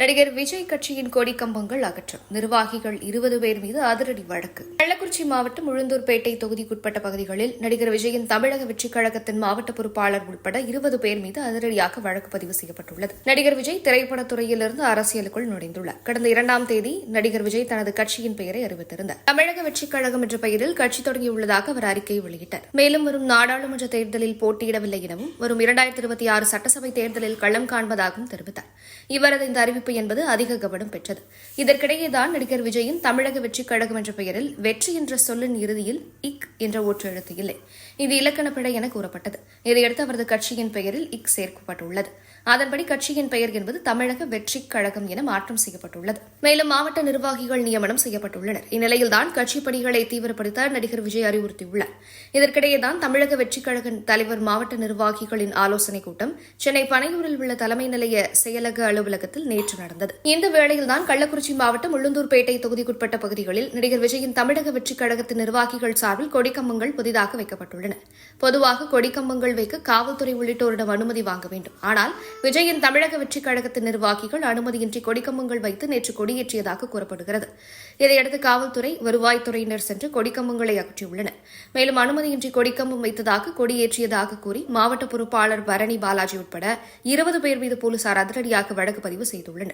நடிகர் விஜய் கட்சியின் கொடி கம்பங்கள் அகற்றம். நிர்வாகிகள் இருபது பேர் மீது அதிரடி வழக்கு. கள்ளக்குறிச்சி மாவட்டம் உளுந்தூர்பேட்டை தொகுதிக்குட்பட்ட பகுதிகளில் நடிகர் விஜயின் தமிழக வெற்றிக் கழகத்தின் மாவட்ட பொறுப்பாளர் உட்பட இருபது பேர் மீது அதிரடியாக வழக்கு பதிவு செய்யப்பட்டுள்ளது. நடிகர் விஜய் திரைப்படத்துறையிலிருந்து அரசியலுக்குள் நுழைந்துள்ளார். கடந்த இரண்டாம் தேதி நடிகர் விஜய் தனது கட்சியின் பெயரை அறிவித்திருந்தார். தமிழக வெற்றிக் கழகம் என்ற பெயரில் கட்சி தொடங்கியுள்ளதாக அவர் அறிக்கை வெளியிட்டார். மேலும் வரும் நாடாளுமன்ற தேர்தலில் போட்டியிடவில்லை எனவும் வரும் இரண்டாயிரத்தி இருபத்தி ஆறு சட்டசபை தேர்தலில் களம் காண்பதாகவும் தெரிவித்தார். இவரது இந்த அறிவிப்பு வரவேற்பு என்பது அதிக கவனம் பெற்றது. இதற்கிடையேதான் நடிகர் விஜயின் தமிழக வெற்றிக் கழகம் என்ற பெயரில் வெற்றி என்ற சொல்லின் இறுதியில் இக் என்ற ஒற்று எழுத்து இல்லை இது இலக்கண பிழை என கூறப்பட்டது. இதையடுத்து அவரது கட்சியின் பெயரில் இக் சேர்க்கப்பட்டுள்ளது. அதன்படி கட்சியின் பெயர் என்பது தமிழக வெற்றிக் கழகம் என மாற்றம் செய்யப்பட்டுள்ளது. மேலும் மாவட்ட நிர்வாகிகள் நியமனம் செய்யப்பட்டுள்ளனர். இந்நிலையில்தான் கட்சி பணிகளை தீவிரப்படுத்த நடிகர் விஜய் அறிவுறுத்தியுள்ளார். இதற்கிடையேதான் தமிழக வெற்றிக் கழக தலைவர் மாவட்ட நிர்வாகிகளின் ஆலோசனைக் கூட்டம் சென்னை பனையூரில் உள்ள தலைமை நிலைய செயலக அலுவலகத்தில் நேற்று நடந்தது. இந்த வேளையில்தான் கள்ளக்குறிச்சி மாவட்டம் உள்ளுந்தூர்பேட்டை தொகுதிக்குட்பட்ட பகுதிகளில் நடிகர் விஜயின் தமிழக வெற்றிக் கழகத்தின் நிர்வாகிகள் சார்பில் கொடிக்கம்பங்கள் புதிதாக வைக்கப்பட்டுள்ளன. பொதுவாக கொடிக்கம்பங்கள் வைக்க காவல்துறை உள்ளிட்டோரிடம் அனுமதி வாங்க வேண்டும். ஆனால் விஜயின் தமிழக வெற்றிக் கழகத்தின் நிர்வாகிகள் அனுமதியின்றி கொடிக்கம்பங்கள் வைத்து நேற்று கொடியேற்றியதாக கூறப்படுகிறது. இதையடுத்து காவல்துறை வருவாய்த்துறையினர் சென்று கொடிக்கம்பங்களை அகற்றியுள்ளனர். மேலும் அனுமதியின்றி கொடிக்கம்பம் வைத்ததாக கொடியேற்றியதாக கூறி மாவட்ட பொறுப்பாளர் பரணி பாலாஜி உட்பட இருபது பேர் மீது போலீசார் அதிரடியாக வழக்கு பதிவு செய்துள்ளனர்.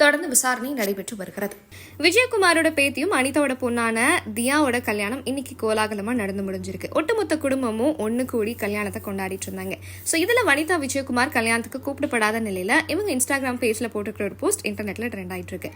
தொடர்ந்து விசாரணை நடைபெற்று வருகிறது. விஜயகுமாரோட பேத்தியும் அனிதாவோட பொண்ணான தியாவோட கல்யாணம் இன்னைக்கு கோலாகலமா நடந்து முடிஞ்சிருக்கு. ஒட்டுமொத்த குடும்பமும் ஒன்னு கூடி கல்யாணத்தை கொண்டாடிட்டு இருந்தாங்க. ஸோ இதுல வனிதா விஜயகுமார் கல்யாணத்துக்கு கூப்பிடப்படாத நிலையில இவங்க இன்ஸ்டாகிராம் பேஜ்ல போட்டுக்கிற ஒரு போஸ்ட் இன்டர்நெட்ல ட்ரெண்ட் ஆயிட்டு இருக்கு.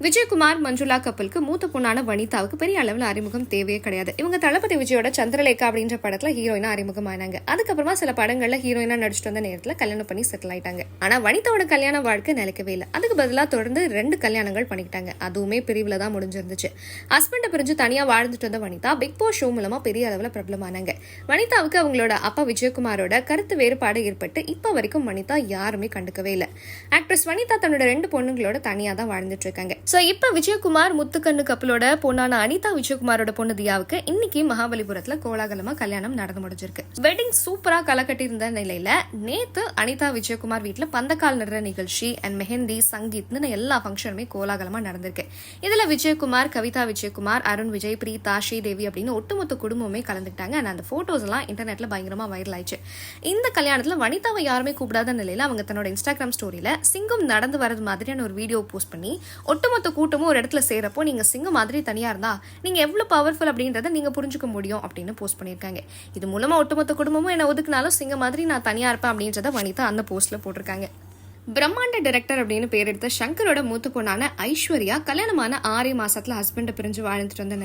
விஜயகுமார் மஞ்சுளா கப்பலுக்கு மூத்த பொண்ணான வனிதாவுக்கு பெரிய அளவில் அறிமுகம் தேவையே கிடையாது. இவங்க தளபதி விஜயோட சந்திரலேகா அப்படின்ற படத்துல ஹீரோயினா அறிமுகமானாங்க. அதுக்கப்புறமா சில படங்கள்ல ஹீரோயினா நடிச்சிட்டு வந்த நேரத்துல கல்யாணம் பண்ணி செட்டில் ஆயிட்டாங்க. ஆனா வனிதாவோட கல்யாண வாழ்க்கை நிலைக்கவே இல்லை. அதுக்கு பதிலாக தொடர்ந்து ரெண்டு கல்யாணங்கள் பண்ணிக்கிட்டாங்க. அதுவுமே பிரிவுல தான் முடிஞ்சிருந்துச்சு. ஹஸ்பண்டை பிரிஞ்சு தனியா வாழ்ந்துட்டு வந்த வனிதா பிக் பாஸ் ஷோ மூலமா பெரிய அளவில் பிரபலமானாங்க. வனிதாவுக்கு அவங்களோட அப்பா விஜயகுமாரோட கருத்து வேறுபாடு ஏற்பட்டு இப்போ வரைக்கும் வனிதா யாருமே கண்டுக்கவே இல்லை. ஆக்ட்ரஸ் வனிதா தன்னோட ரெண்டு பொண்ணுங்களோட தனியா தான் வாழ்ந்துட்டு இருக்காங்க. ஸோ இப்போ விஜயகுமார் முத்துக்கண்ணு கப்பலோட பொண்ணான அனிதா விஜயகுமாரோட பொண்ணு தியாவுக்கு இன்னைக்கு மகாபலிபுரத்தில் கோலாகலமாக கல்யாணம் நடந்து முடிஞ்சிருக்கு. வெட்டிங் சூப்பராக களை கட்டியிருந்த நிலையில நேத்து அனிதா விஜயகுமார் வீட்டில் பந்தக்கால் நடுற நிகழ்ச்சி அண்ட் மெஹந்தி சங்கீத்னு எல்லா ஃபங்க்ஷனுமே கோலாகலமாக நடந்திருக்கு. இதில் விஜயகுமார் கவிதா விஜயகுமார் அருண் விஜய் பிரீதா ஸ்ரீதேவி அப்படின்னு ஒட்டுமொத்த குடும்பமே கலந்துக்கிட்டாங்க. அண்ட் அந்த ஃபோட்டோஸ்லாம் எல்லாம் பயங்கரமாக பயங்கரமா வைரல் ஆயிடுச்சு. இந்த கல்யாணத்தில் வனிதாவை யாருமே கூப்பிடாத நிலையில் அவங்க தன்னோட இன்ஸ்டாகிராம் ஸ்டோரியில் சிங்கம் நடந்து வரது மாதிரியான ஒரு வீடியோ போஸ்ட் பண்ணி ஒட்டு ஒட்டுமொத்த கூட்டமும் ஒரு இடத்துல சேரப்போ நீங்க சிங்கம் மாதிரி தனியா இருந்தா நீங்க எவ்வளோ பவர்ஃபுல் அப்படின்றத நீங்க புரிஞ்சுக்க முடியும் அப்படின்னு போஸ்ட் பண்ணியிருக்காங்க. இது மூலமா ஒட்டுமொத்த குடும்பமும் என்ன ஒதுக்குனாலும் சிங்கம் மாதிரி நான் தனியா இருப்பேன் அப்படின்றத வனிதா அந்த போஸ்ட்ல போட்டிருக்காங்க. பிரம்மாண்ட டைரக்டர் அப்படின்னு பேர் எடுத்த சங்கரோட மூத்த பொண்ணான ஐஸ்வர்யா கல்யாணமான ஆறே மாசத்துல ஹஸ்பண்டை பிரிஞ்சு வாழ்ந்துட்டு வந்த